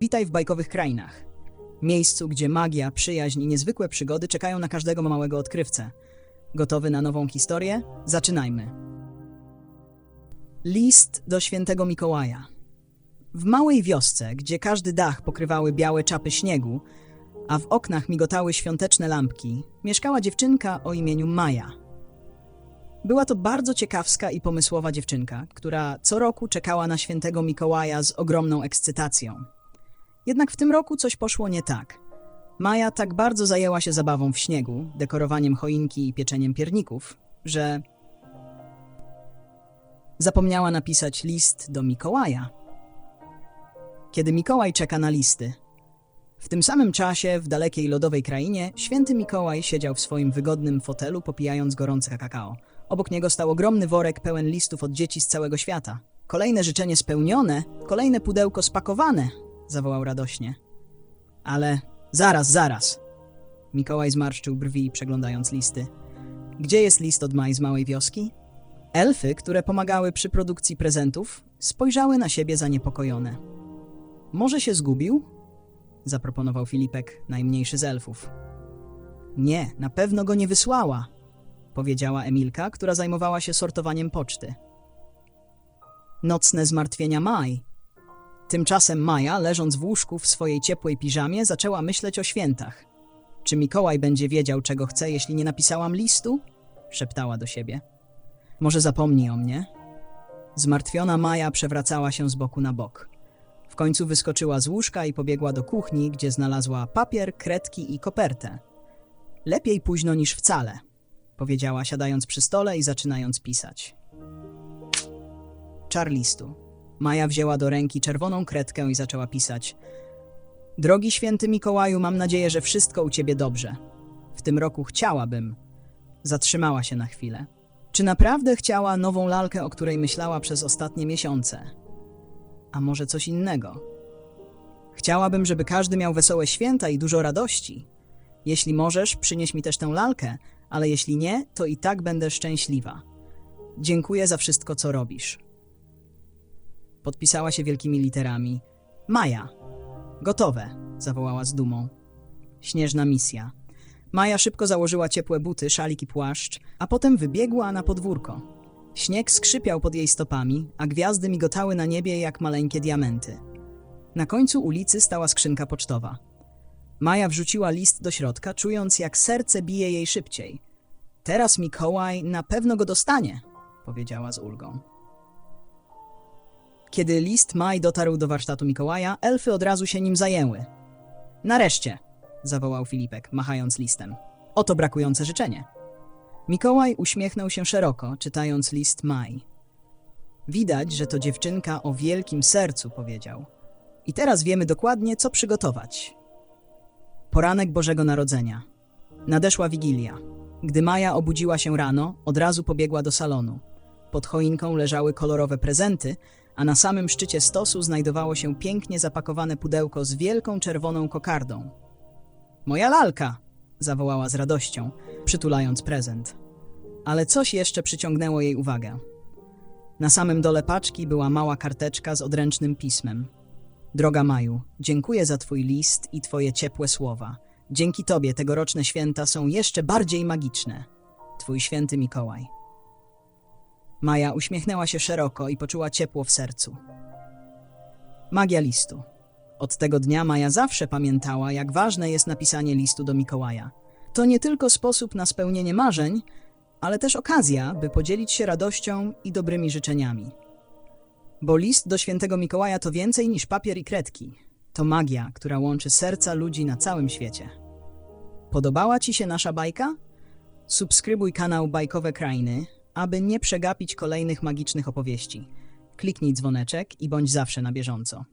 Witaj w bajkowych krainach. Miejscu, gdzie magia, przyjaźń i niezwykłe przygody czekają na każdego małego odkrywcę. Gotowy na nową historię? Zaczynajmy. List do świętego Mikołaja. W małej wiosce, gdzie każdy dach pokrywały białe czapy śniegu, a w oknach migotały świąteczne lampki, mieszkała dziewczynka o imieniu Maja. Była to bardzo ciekawska i pomysłowa dziewczynka, która co roku czekała na świętego Mikołaja z ogromną ekscytacją. Jednak w tym roku coś poszło nie tak. Maja tak bardzo zajęła się zabawą w śniegu, dekorowaniem choinki i pieczeniem pierników, że zapomniała napisać list do Mikołaja. Kiedy Mikołaj czeka na listy. W tym samym czasie, w dalekiej lodowej krainie, święty Mikołaj siedział w swoim wygodnym fotelu, popijając gorące kakao. Obok niego stał ogromny worek pełen listów od dzieci z całego świata. Kolejne życzenie spełnione, kolejne pudełko spakowane, zawołał radośnie. Ale zaraz, zaraz. Mikołaj zmarszczył brwi, przeglądając listy. Gdzie jest list od Maj z małej wioski? Elfy, które pomagały przy produkcji prezentów, spojrzały na siebie zaniepokojone. Może się zgubił? Zaproponował Filipek, najmniejszy z elfów. Nie, na pewno go nie wysłała, powiedziała Emilka, która zajmowała się sortowaniem poczty. Nocne zmartwienia Maj. Tymczasem Maja, leżąc w łóżku w swojej ciepłej piżamie, zaczęła myśleć o świętach. Czy Mikołaj będzie wiedział, czego chce, jeśli nie napisałam listu? szeptała do siebie. Może zapomni o mnie? Zmartwiona Maja przewracała się z boku na bok. W końcu wyskoczyła z łóżka i pobiegła do kuchni, gdzie znalazła papier, kredki i kopertę. Lepiej późno niż wcale, powiedziała, siadając przy stole i zaczynając pisać. Czar listu. Maja wzięła do ręki czerwoną kredkę i zaczęła pisać. Drogi święty Mikołaju, mam nadzieję, że wszystko u ciebie dobrze. W tym roku chciałabym. Zatrzymała się na chwilę. Czy naprawdę chciała nową lalkę, o której myślała przez ostatnie miesiące? A może coś innego? Chciałabym, żeby każdy miał wesołe święta i dużo radości. Jeśli możesz, przynieś mi też tę lalkę, ale jeśli nie, to i tak będę szczęśliwa. Dziękuję za wszystko, co robisz. Podpisała się wielkimi literami. Maja. Gotowe, zawołała z dumą. Śnieżna misja. Maja szybko założyła ciepłe buty, szalik i płaszcz, a potem wybiegła na podwórko. Śnieg skrzypiał pod jej stopami, a gwiazdy migotały na niebie jak maleńkie diamenty. Na końcu ulicy stała skrzynka pocztowa. Maja wrzuciła list do środka, czując jak serce bije jej szybciej. Teraz Mikołaj na pewno go dostanie, powiedziała z ulgą. Kiedy list Maj dotarł do warsztatu Mikołaja, elfy od razu się nim zajęły. Nareszcie, zawołał Filipek, machając listem. Oto brakujące życzenie. Mikołaj uśmiechnął się szeroko, czytając list Maj. Widać, że to dziewczynka o wielkim sercu, powiedział. I teraz wiemy dokładnie, co przygotować. Poranek Bożego Narodzenia. Nadeszła Wigilia. Gdy Maja obudziła się rano, od razu pobiegła do salonu. Pod choinką leżały kolorowe prezenty, a na samym szczycie stosu znajdowało się pięknie zapakowane pudełko z wielką czerwoną kokardą. Moja lalka! zawołała z radością, przytulając prezent. Ale coś jeszcze przyciągnęło jej uwagę. Na samym dole paczki była mała karteczka z odręcznym pismem. Droga Maju, dziękuję za Twój list i Twoje ciepłe słowa. Dzięki Tobie tegoroczne święta są jeszcze bardziej magiczne. Twój święty Mikołaj. Maja uśmiechnęła się szeroko i poczuła ciepło w sercu. Magia listu. Od tego dnia Maja zawsze pamiętała, jak ważne jest napisanie listu do Mikołaja. To nie tylko sposób na spełnienie marzeń, ale też okazja, by podzielić się radością i dobrymi życzeniami. Bo list do świętego Mikołaja to więcej niż papier i kredki. To magia, która łączy serca ludzi na całym świecie. Podobała Ci się nasza bajka? Subskrybuj kanał Bajkowe Krainy, aby nie przegapić kolejnych magicznych opowieści. Kliknij dzwoneczek i bądź zawsze na bieżąco.